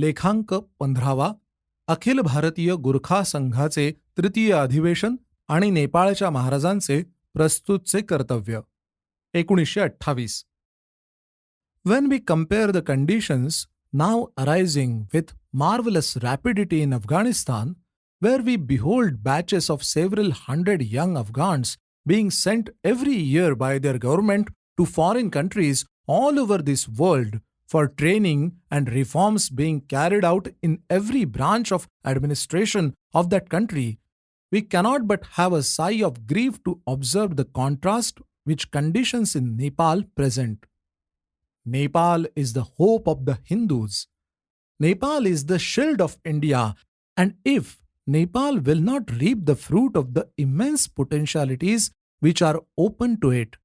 लेखांक पंधरावा अखिल भारतीय गुरखा संघाचे तृतीय अधिवेशन आणि नेपाळच्या महाराजांचे प्रस्तुतचे कर्तव्य. एकोणीसशे अठ्ठावीस. When we compare the conditions now arising with marvellous rapidity in Afghanistan where we behold batches of several hundred young Afghans being sent every year by their government to foreign countries all over this world for training and reforms being carried out in every branch of administration of that country, we cannot but have a sigh of grief to observe the contrast which conditions in Nepal present. Nepal is the hope of the Hindus. Nepal is the shield of India, and if Nepal will not reap the fruit of the immense potentialities which are open to it,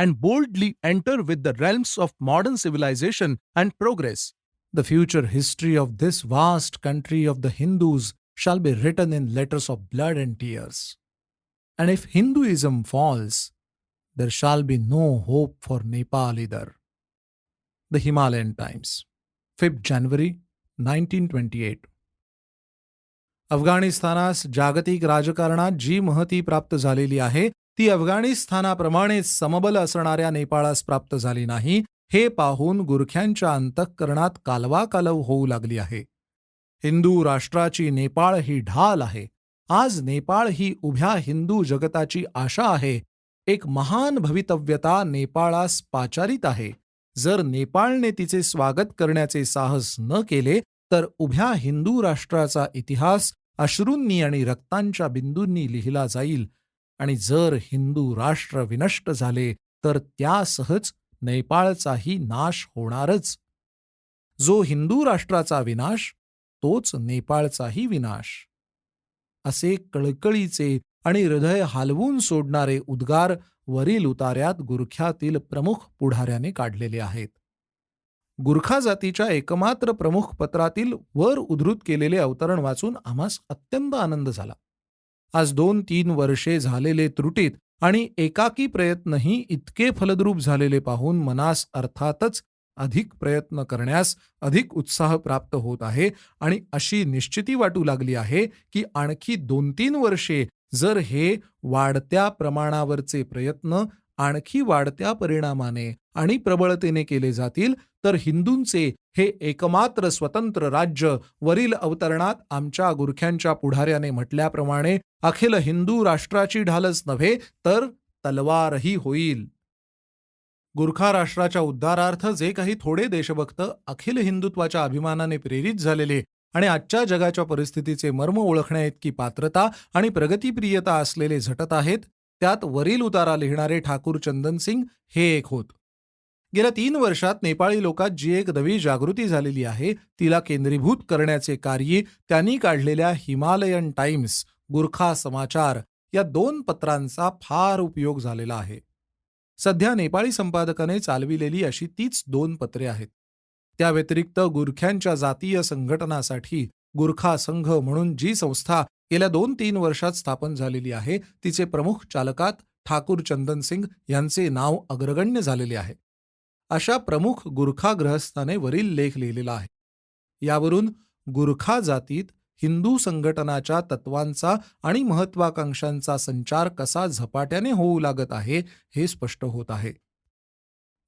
and boldly enter with the realms of modern civilization and progress, the future history of this vast country of the Hindus shall be written in letters of blood and tears. And if Hinduism falls, there shall be no hope for Nepal either. The Himalayan Times, 5th January 1928. अफगाणिस्तानास जागतिक राजकारणात जी महती प्राप्त झालेली आहे ती अफगाणिस्तानाप्रमाणेच समबल असणाऱ्या नेपाळास प्राप्त झाली नाही हे पाहून गुरख्यांच्या अंतःकरणात कालवा कालव होऊ लागली आहे. हिंदू राष्ट्राची नेपाळ ही ढाल आहे. आज नेपाळ ही उभ्या हिंदू जगताची आशा आहे. एक महान भवितव्यता नेपाळास पाचारित आहे. जर नेपाळने तिचे स्वागत करण्याचे साहस न केले तर उभ्या हिंदू राष्ट्राचा इतिहास अश्रूंनी आणि रक्तांच्या बिंदूंनी लिहिला जाईल आणि जर हिंदू राष्ट्र विनष्ट झाले तर त्यासहच नेपाळचाही नाश होणारच. जो हिंदू राष्ट्राचा विनाश तोच नेपाळचाही विनाश. असे कळकळीचे आणि हृदय हालवून सोडणारे उद्गार वरील उतार्यात गुरख्यातील प्रमुख पुढाऱ्याने काढलेले आहेत. गुरखा जातीच्या एकमात्र प्रमुख पत्रातील वर उद्धृत केलेले अवतरण वाचून आम्हास अत्यंत आनंद झाला. आज दोन तीन वर्षे झालेले त्रुटीत आणि एकाकी प्रयत्नही इतके फलद्रूप झालेले पाहून मनास अर्थातच अधिक प्रयत्न करण्यास अधिक उत्साह प्राप्त होत आहे आणि अशी निश्चिती वाटू लागली आहे की आणखी दोन तीन वर्षे जर हे वाढत्या प्रमाणावरचे प्रयत्न आणखी वाढत्या परिणामाने आणि प्रबळतेने केले जातील तर हिंदूंचे हे एकमात्र स्वतंत्र राज्य वरील अवतरणात आमच्या गुरख्यांच्या पुढाऱ्याने म्हटल्याप्रमाणे अखिल हिंदू राष्ट्राची ढालच नव्हे तर तलवारही होईल. गुरखा राष्ट्राच्या उद्धारार्थ जे काही थोडे देशभक्त अखिल हिंदुत्वाच्या अभिमानाने प्रेरित झालेले आणि आजच्या जगाच्या परिस्थितीचे मर्म ओळखण्याइतकी पात्रता आणि प्रगतीप्रियता असलेले झटत आहेत त्यात वरील उतारा लिहिणारे ठाकूर चंदन सिंग हे एक होत. गेल्या तीन वर्षात नेपाळी लोकात जी एक नवी जागृती झालेली आहे तिला केंद्रीभूत करण्याचे कार्य त्यांनी काढलेल्या हिमालयन टाइम्स गुरखा समाचार या दोन पत्रांचा फार उपयोग झालेला आहे. सध्या नेपाळी संपादकाने चालविलेली अशी तीच दोन पत्रे आहेत. त्या व्यतिरिक्त गुरख्यांच्या जातीय संघटनासाठी गुरखा संघ म्हणून जी संस्था गेल्या दोन तीन वर्षात स्थापन झालेली आहे तिचे प्रमुख चालकात ठाकूर चंदन सिंग यांचे नाव अग्रगण्य झालेले आहे. अशा प्रमुख गुरखा ग्रहस्थाने वरील लेख लिहिलेला आहे. यावरून गुरखा जातीत हिंदू संघटनाच्या तत्वांचा आणि महत्वाकांक्षांचा संचार कसा झपाट्याने होऊ लागत आहे हे स्पष्ट होत आहे.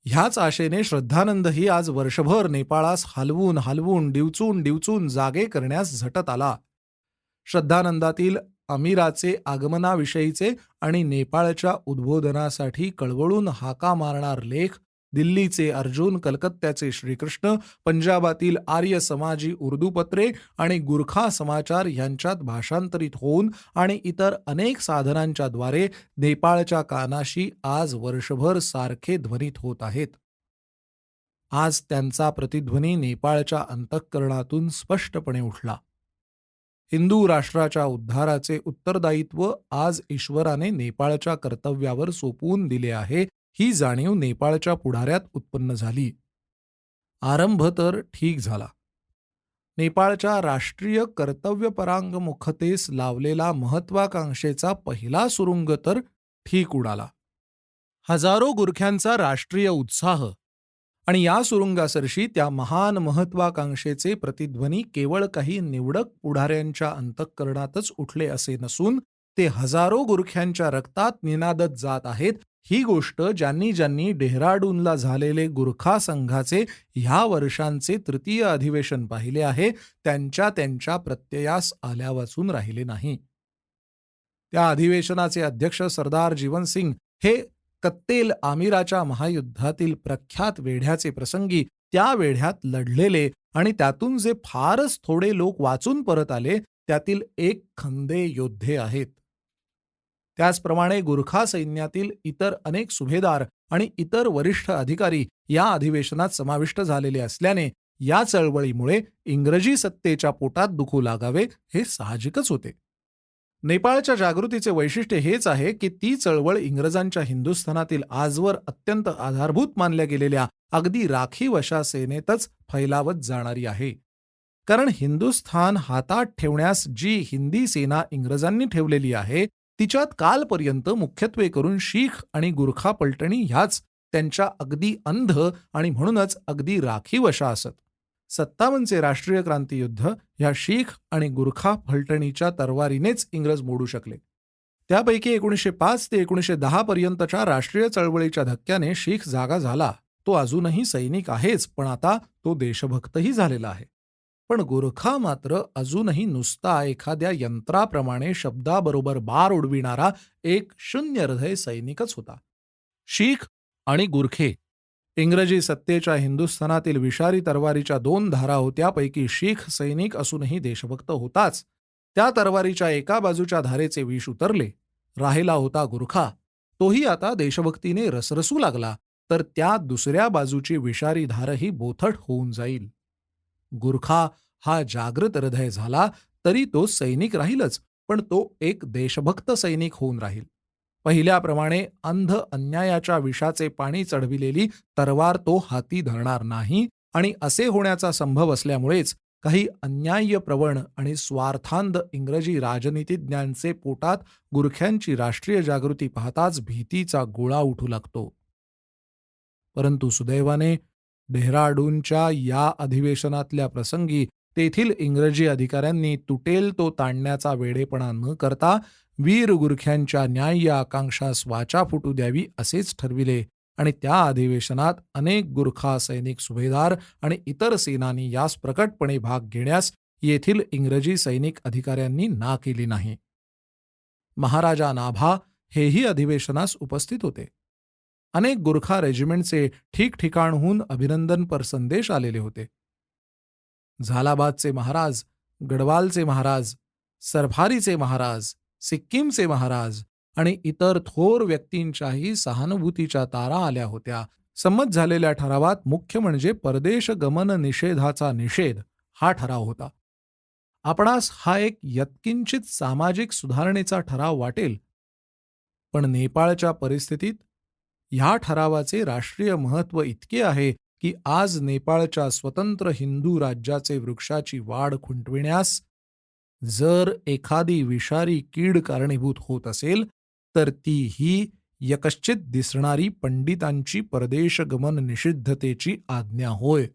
ह्याच आशेने श्रद्धानंदही आज वर्षभर नेपाळास हलवून हलवून डिवचून डिवचून जागे करण्यास झटत आला. श्रद्धानंदातील अमीराचे आगमनाविषयीचे आणि नेपाळच्या उद्बोधनासाठी कळवळून हाका मारणार लेख दिल्लीचे अर्जुन कलकत्त्याचे श्रीकृष्ण पंजाबातील आर्य समाजी उर्दू पत्रे आणि गुरखा समाचार यांच्यात भाषांतरित होऊन आणि इतर अनेक साधनांच्या द्वारे नेपाळच्या कानाशी आज वर्षभर सारखे ध्वनित होत आहेत. आज त्यांचा प्रतिध्वनी नेपाळच्या अंतःकरणातून स्पष्टपणे उठला. हिंदू राष्ट्राच्या उद्धाराचे उत्तरदायित्व आज ईश्वराने नेपाळच्या कर्तव्यावर सोपवून दिले आहे ही जाणीव नेपाळच्या पुढाऱ्यात उत्पन्न झाली. आरंभ तर ठीक झाला. नेपाळच्या राष्ट्रीय कर्तव्यपरांगमुखतेस लावलेला महत्वाकांक्षेचा पहिला सुरुंग तर ठीक उडाला. हजारो गुरख्यांचा राष्ट्रीय उत्साह आणि या सुरुंगासरशी त्या महान महत्वाकांक्षेचे प्रतिध्वनी केवळ काही निवडक पुढाऱ्यांच्या अंतःकरणातच उठले असे नसून ते हजारो गुरख्यांच्या रक्तात निनादत जात आहेत ही गोष्ट ज्यांनी ज्यांनी डेहराडूनला झालेले गुरखा संघाचे ह्या वर्षांचे तृतीय अधिवेशन पाहिले आहे त्यांच्या त्यांच्या प्रत्ययास आल्या वाचून राहिले नाही. त्या अधिवेशनाचे अध्यक्ष सरदार जीवनसिंग हे कत्तेल आमिराच्या महायुद्धातील प्रख्यात वेढ्याचे प्रसंगी त्या वेढ्यात लढलेले आणि त्यातून जे फारच थोडे लोक वाचून परत आले त्यातील एक खंदे योद्धे आहेत. त्याचप्रमाणे गुरखा सैन्यातील इतर अनेक सुभेदार आणि इतर वरिष्ठ अधिकारी या अधिवेशनात समाविष्ट झालेले असल्याने या चळवळीमुळे इंग्रजी सत्तेच्या पोटात दुखू लागावे हे साहजिकच होते. नेपाळच्या जागृतीचे वैशिष्ट्य हेच आहे की ती चळवळ इंग्रजांच्या हिंदुस्थानातील आजवर अत्यंत आधारभूत मानल्या गेलेल्या अगदी राखीवशा सेनेतच फैलावत जाणारी आहे. कारण हिंदुस्थान हातात ठेवण्यास जी हिंदी सेना इंग्रजांनी ठेवलेली आहे तिच्यात कालपर्यंत मुख्यत्वे करून शीख आणि गुरखा पलटणी ह्याच त्यांच्या अगदी अंध आणि म्हणूनच अगदी राखीवशा असत. सत्तावनचे राष्ट्रीय क्रांती युद्ध ह्या शीख आणि गुरखा फलटणीच्या तरवारीनेच इंग्रज मोडू शकले. त्यापैकी एकोणीसशे पाच ते एकोणीसशे दहा पर्यंतच्या राष्ट्रीय चळवळीच्या धक्क्याने शीख जागा झाला. तो अजूनही सैनिक आहेच पण आता तो देशभक्तही झालेला आहे. पण गुरखा मात्र अजूनही नुसता एखाद्या यंत्राप्रमाणे शब्दाबरोबर बार उडविणारा एक शून्य हृदय सैनिकच होता. शीख आणि गुरखे इंग्रजी सत्तेच्या हिंदुस्थानातील विषारी तरवारीच्या दोन धारा होत्यापैकी शीख सैनिक असूनही देशभक्त होताच. त्या तरवारीच्या एका बाजूच्या धारेचे विष उतरले. राहिला होता गुरखा. तोही आता देशभक्तीने रसरसू लागला तर त्या दुसऱ्या बाजूची विषारी धारही बोथट होऊन जाईल. गुरखा हा जागृत हृदय झाला तरी तो सैनिक राहीलच पण तो एक देशभक्त सैनिक होऊन राहील. पहिल्याप्रमाणे अंध अन्यायाच्या विषाचे पाणी चढविलेली तरवार तो हाती धरणार नाही आणि असे होण्याचा संभव असल्यामुळेच काही अन्याय्यप्रवण आणि स्वार्थांध इंग्रजी राजनीतिज्ञांचे पोटात गुरख्यांची राष्ट्रीय जागृती पाहताच भीतीचा गोळा उठू लागतो. परंतु सुदैवाने डेहराडूनच्या या अधिवेशनातल्या प्रसंगी तेथील इंग्रजी अधिकाऱ्यांनी तुटेल तो ताणण्याचा वेडेपणा न करता वीर गुरख्यांच्या न्याय्य आकांक्षास वाचा फुटू द्यावी असेच ठरविले. आणि त्या अधिवेशनात अनेक गुरखा सैनिक सुभेदार आणि इतर सेनानी यास प्रकटपणे भाग घेण्यास येथील इंग्रजी सैनिक अधिकाऱ्यांनी ना केली नाही. महाराजा नाभा हेही अधिवेशनास उपस्थित होते. अनेक गुरखा रेजिमेंटचे ठिकठिकाणहून अभिनंदनपर संदेश आलेले होते. झालाबादचे महाराज गडवालचे महाराज सरभारीचे महाराज सिक्कीमचे महाराज आणि इतर थोर व्यक्तींच्याही सहानुभूतीच्या तारा आल्या होत्या. संमत झालेल्या ठरावात मुख्य म्हणजे परदेश गमन निषेधाचा निषेध हा ठराव होता. आपणास हा एक यत्किंचित सामाजिक सुधारणेचा ठराव वाटेल. पण नेपाळच्या परिस्थितीत ह्या ठरावाचे राष्ट्रीय महत्त्व इतके आहे की आज नेपाळच्या स्वतंत्र हिंदू राज्याचे वृक्षाची वाढ खुंटविण्यास जर एखादी विषारी कीड कारणीभूत होत असेल तर ती ही यकश्चित दिसणारी पंडितांची परदेशगमन निषिद्धतेची आज्ञा होय.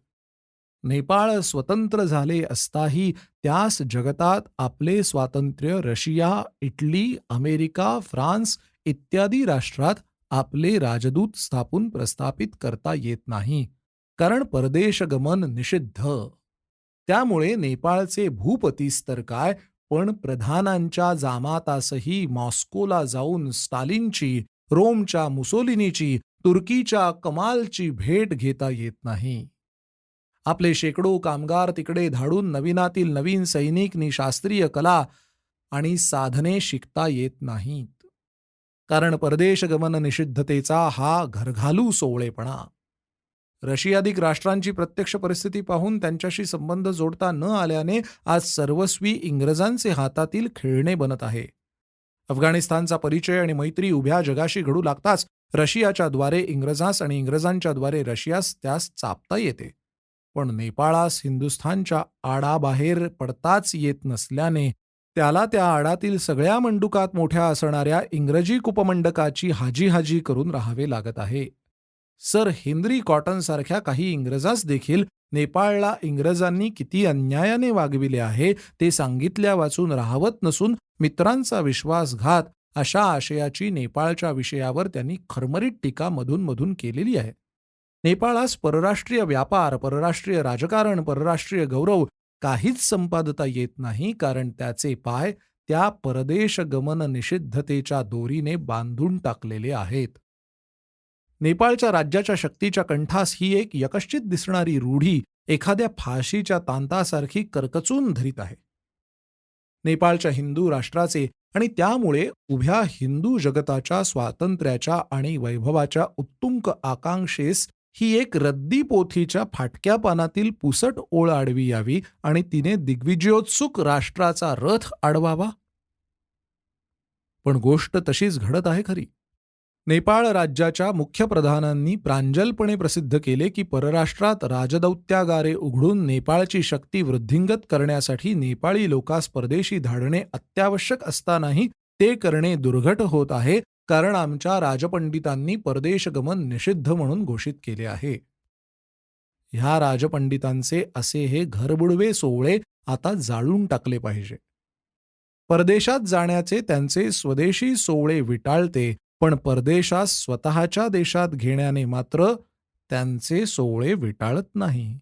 नेपाळ स्वतंत्र झाले असताही त्यास जगतात आपले स्वातंत्र्य रशिया इटली अमेरिका फ्रान्स इत्यादी राष्ट्रात आपले राजदूत स्थापून प्रस्थापित करता येत नाही. कारण परदेशगमन निषिद्ध. त्यामुळे नेपाळचे भूपतीस तर काय? पण प्रधानांच्या जामातासही मॉस्कोला जाऊन स्टालिनची रोमच्या मुसोलिनीची तुर्कीच्या कमालची भेट घेता येत नाही. आपले शेकडो कामगार तिकडे धाडून नवीनातील नवीन सैनिकनी शास्त्रीय कला आणि साधने शिकता येत नाहीत. कारण परदेशगमन निषिद्धतेचा हा घरघालू सोवळेपणा. रशियाधिक राष्ट्रांची प्रत्यक्ष परिस्थिती पाहून त्यांच्याशी संबंध जोडता न आल्याने आज सर्वस्वी इंग्रजांचे हातातील खेळणे बनत आहे. अफगाणिस्तानचा परिचय आणि मैत्री उभ्या जगाशी घडू लागताच रशियाच्या द्वारे इंग्रजास आणि इंग्रजांच्या द्वारे रशियास त्यास चापता येते. पण नेपाळास हिंदुस्थानच्या आडाबाहेर पडताच येत नसल्याने त्याला त्या आडातील सगळ्या मंडुकात मोठ्या असणाऱ्या इंग्रजी कुपमंडकाची हाजी हाजी करून राहावे लागत आहे. सर हेनरी कॉटन सारख्या काही इंग्रजास देखील नेपाळला इंग्रजांनी किती अन्यायाने वागविले आहे ते सांगितल्या वाचून राहवत नसून मित्रांचा विश्वासघात अशा आशयाची नेपाळच्या विषयावर त्यांनी खरमरीत टीका मधून मधून केलेली आहे. नेपाळास परराष्ट्रीय व्यापार परराष्ट्रीय राजकारण परराष्ट्रीय गौरव काहीच संपादता येत नाही कारण त्याचे पाय त्या परदेश गमन निषिद्धतेच्या दोरीने बांधून टाकलेले आहेत. नेपाळच्या राज्याच्या शक्तीच्या कंठास ही एक यकश्चित दिसणारी रूढी एखाद्या फाशीच्या तांतासारखी करकचून धरीत आहे. नेपाळच्या हिंदू राष्ट्राचे आणि त्यामुळे उभ्या हिंदू जगताच्या स्वातंत्र्याच्या आणि वैभवाच्या उत्तुंग आकांक्षेस ही एक रद्दी पोथीच्या फाटक्या पानातील पुसट ओळ आडवी यावी आणि तिने दिग्विजयोत्सुक राष्ट्राचा रथ आडवावा? पण गोष्ट तशीच घडत आहे खरी. नेपाळ राज्याच्या मुख्यप्रधानांनी प्रांजलपणे प्रसिद्ध केले की परराष्ट्रात राजदौत्यागारे उघडून नेपाळची शक्ती वृद्धिंगत करण्यासाठी नेपाळी लोकास परदेशी धाडणे अत्यावश्यक असतानाही ते करणे दुर्घट होत आहे कारण आमच्या राजपंडितांनी परदेशगमन निषिद्ध म्हणून घोषित केले आहे. ह्या राजपंडितांचे असे हे घरबुडवे सोहळे आता जाळून टाकले पाहिजे. परदेशात जाण्याचे त्यांचे स्वदेशी सोहळे विटाळते पण परदेशास स्वतःच्या देशात घेण्याने मात्र त्यांचे सोहळे विटाळत नाही.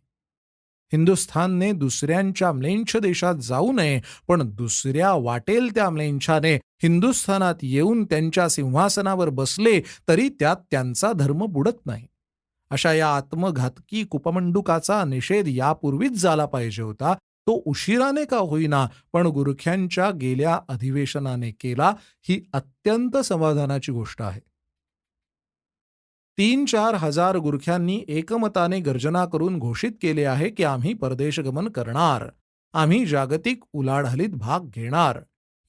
हिंदुस्थानने दुसऱ्यांच्या म्लेंछ देशात जाऊ नये पण दुसऱ्या वाटेल त्या म्लेंछाने हिंदुस्थानात येऊन त्यांच्या सिंहासनावर बसले तरी त्यात त्यांचा धर्म बुडत नाही. अशा या आत्मघातकी कुपमंडुकाचा निषेध यापूर्वीच झाला पाहिजे होता. तो उशिराने का होईना पण गुरख्यांच्या गेल्या अधिवेशनाने केला ही अत्यंत समाधानाची गोष्ट आहे. तीन चार हजार गुरख्यांनी एकमताने गर्जना करून घोषित केले आहे की आम्ही परदेशगमन करणार आम्ही जागतिक उलाढालीत भाग घेणार.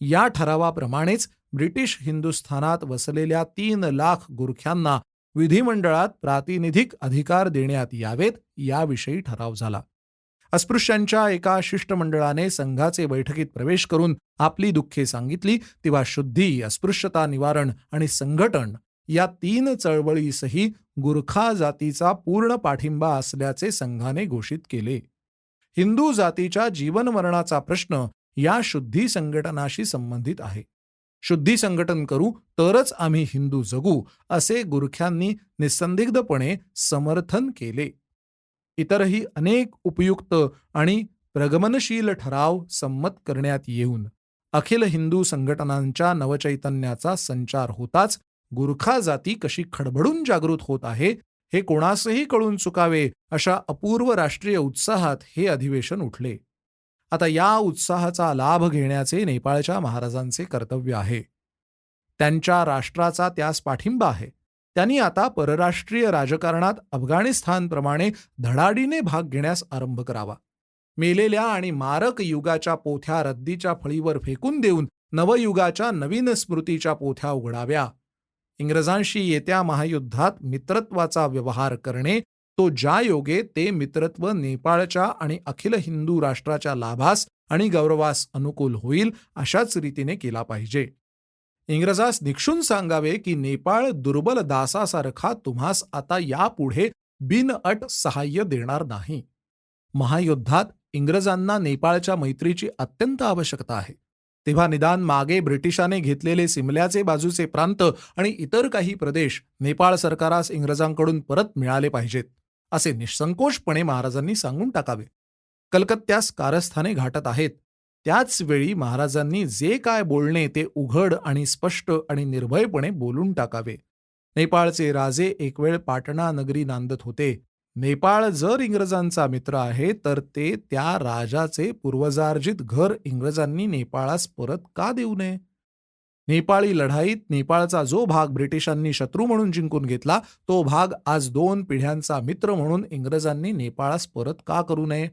या ठरावाप्रमाणेच ब्रिटिश हिंदुस्थानात वसलेल्या तीन लाख गुरख्यांना विधिमंडळात प्रातिनिधिक अधिकार देण्यात यावेत याविषयी ठराव झाला. अस्पृश्यांच्या एका शिष्टमंडळाने संघाचे बैठकीत प्रवेश करून आपली दुःखे सांगितली. तेव्हा शुद्धी अस्पृश्यता निवारण आणि संघटन या तीन चळवळीसही गुरखा जातीचा पूर्ण पाठिंबा असल्याचे संघाने घोषित केले. हिंदू जातीच्या जीवनमरणाचा प्रश्न या शुद्धी संघटनाशी संबंधित आहे. शुद्धी संघटन करू तरच आम्ही हिंदू जगू असे गुरख्यांनी निसंदिग्धपणे समर्थन केले. इतरही अनेक उपयुक्त आणि प्रगमनशील ठराव संमत करण्यात येऊन अखिल हिंदू संघटनांच्या नवचैतन्याचा संचार होताच गुरखा जाती कशी खडबडून जागृत होत आहे हे कोणासही कळून चुकावे अशा अपूर्व राष्ट्रीय उत्साहात हे अधिवेशन उठले. आता या उत्साहाचा लाभ घेण्याचे नेपाळच्या महाराजांचे कर्तव्य आहे. त्यांच्या राष्ट्राचा त्यास पाठिंबा आहे. त्यांनी आता परराष्ट्रीय राजकारणात अफगाणिस्तानप्रमाणे धडाडीने भाग घेण्यास आरंभ करावा. मेलेल्या आणि मारक युगाच्या पोथ्या रद्दीच्या फळीवर फेकून देऊन नवयुगाच्या नवीन स्मृतीच्या पोथ्या उघडाव्या. इंग्रजांशी येत्या महायुद्धात मित्रत्वाचा व्यवहार करणे तो ज्या योगे ते मित्रत्व नेपाळच्या आणि अखिल हिंदू राष्ट्राच्या लाभास आणि गौरवास अनुकूल होईल अशाच रीतीने केला पाहिजे. इंग्रजास निक्षून सांगावे की नेपाळ दुर्बल दासासारखा तुम्हास आता यापुढे बिनअट सहाय्य देणार नाही. महायुद्धात इंग्रजांना नेपाळच्या मैत्रीची अत्यंत आवश्यकता आहे. तेव्हा निदान मागे ब्रिटिशाने घेतलेले सिमल्याचे बाजूचे प्रांत आणि इतर काही प्रदेश नेपाळ सरकारास इंग्रजांकडून परत मिळाले पाहिजेत असे निसंकोचपणे महाराजांनी सांगून टाकावे. कलकत्त्यास कारस्थाने घाटत आहेत. त्याच वेळी महाराजांनी जे काय बोलणे ते उघड आणि स्पष्ट आणि निर्भयपणे बोलून टाकावे. नेपाळचे राजे एक वेळ पाटणा नगरी नांदत होते. नेपाळ जर इंग्रजांचा मित्र आहे तर ते त्या राजाचे पूर्वजार्जित घर इंग्रजांनी नेपाळास परत का देऊ नये? नेपाळी लढाईत नेपाळचा जो भाग ब्रिटिशांनी शत्रू म्हणून जिंकून घेतला तो भाग आज दोन पिढ्यांचा मित्र म्हणून इंग्रजांनी नेपाळास परत का करू नये?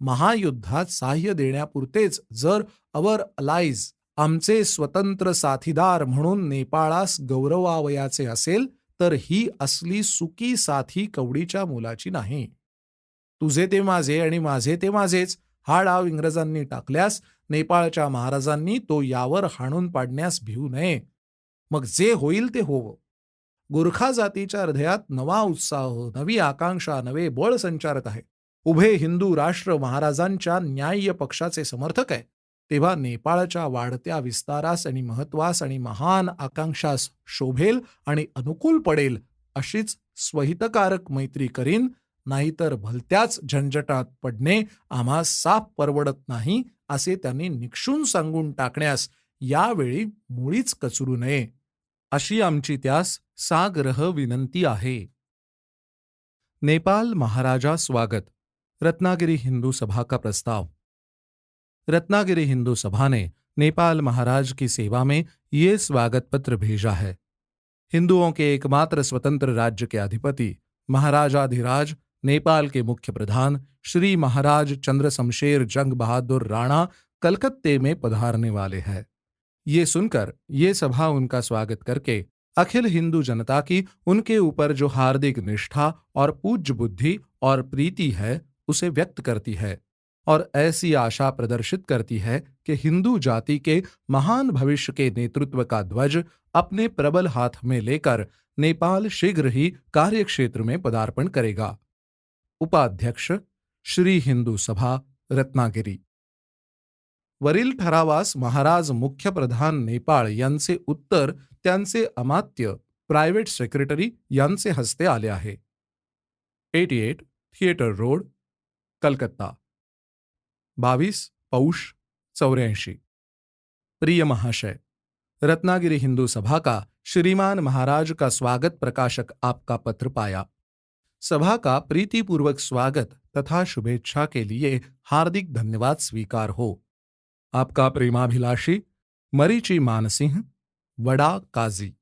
महायुद्धात सहाय्य देण्यापुरतेच जर अवर अलाइज आमचे स्वतंत्र साथीदार म्हणून नेपाळास गौरवावयाचे असेल तर ही असली सुकी साथी कवडीच्या मुलाची नाही. तुझे ते माझे आणि माझे ते माझेच. हा डाव इंग्रजांनी टाकल्यास नेपाळच्या महाराजांनी तो यावर हाणून पाडण्यास भिवू नये. मग जे होईल ते होवं. गोरखा जातीच्या हृदयात नवा उत्साह नवी आकांक्षा नवे बळ संचारत आहे. उभे हिंदू राष्ट्र महाराजांच्या न्याय्य पक्षाचे समर्थक आहे तेव्हा नेपाळच्या वाढत्या विस्तारास आणि महत्वास आणि महान आकांक्षास शोभेल आणि अनुकूल पडेल अशीच स्वहितकारक मैत्री करीन नाहीतर भलत्याच झंझटात पडणे आम्हा साफ परवडत नाही असे त्यांनी निक्षून सांगून टाकण्यास यावेळी मुळीच कचरू नये. अशी आमची त्यास साग्रह विनंती आहे. नेपाल महाराजा स्वागत. रत्नागिरी हिंदू सभा का प्रस्ताव। रत्नागिरी हिंदू सभा ने नेपाल महाराज की सेवा में ये स्वागत पत्र भेजा है। हिंदुओं के एकमात्र स्वतंत्र राज्य के अधिपति महाराजाधिराज, नेपाल के मुख्य प्रधान श्री महाराज चंद्र शमशेर जंग बहादुर राणा कलकत्ते में पधारने वाले हैं। ये सुनकर ये सभा उनका स्वागत करके अखिल हिंदू जनता की उनके ऊपर जो हार्दिक निष्ठा और पूज्य बुद्धि और प्रीति है उसे व्यक्त करती है और ऐसी आशा प्रदर्शित करती है कि हिंदू जाति के महान भविष्य के नेतृत्व का ध्वज अपने प्रबल हाथ में लेकर नेपाल शीघ्र ही कार्यक्षेत्र में पदार्पण करेगा। उपाध्यक्ष, श्री हिंदू सभा, रत्नागिरी। वरील ठरावास महाराज मुख्य प्रधान नेपाळ यांचे उत्तर, त्यांचे अमात्य, प्रायव्हेट सेक्रेटरी यांचे हस्ते आले आहे। Eighty eight theatre road Calcutta. बावीस, पौष, चौऱ्याऐंशी। प्रिय महाशय, रत्नागिरी हिंदू सभा का श्रीमान महाराज का स्वागत प्रकाशक आपका पत्र पाया। सभा का प्रीतिपूर्वक स्वागत तथा शुभेच्छा के लिए हार्दिक धन्यवाद स्वीकार हो। आपका प्रेमाभिलाषी, मरीची मानसिंह, वडा काजी।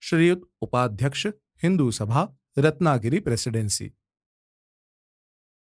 श्रीयुत उपाध्यक्ष, हिंदू सभा, रत्नागिरी प्रेसिडेंसी।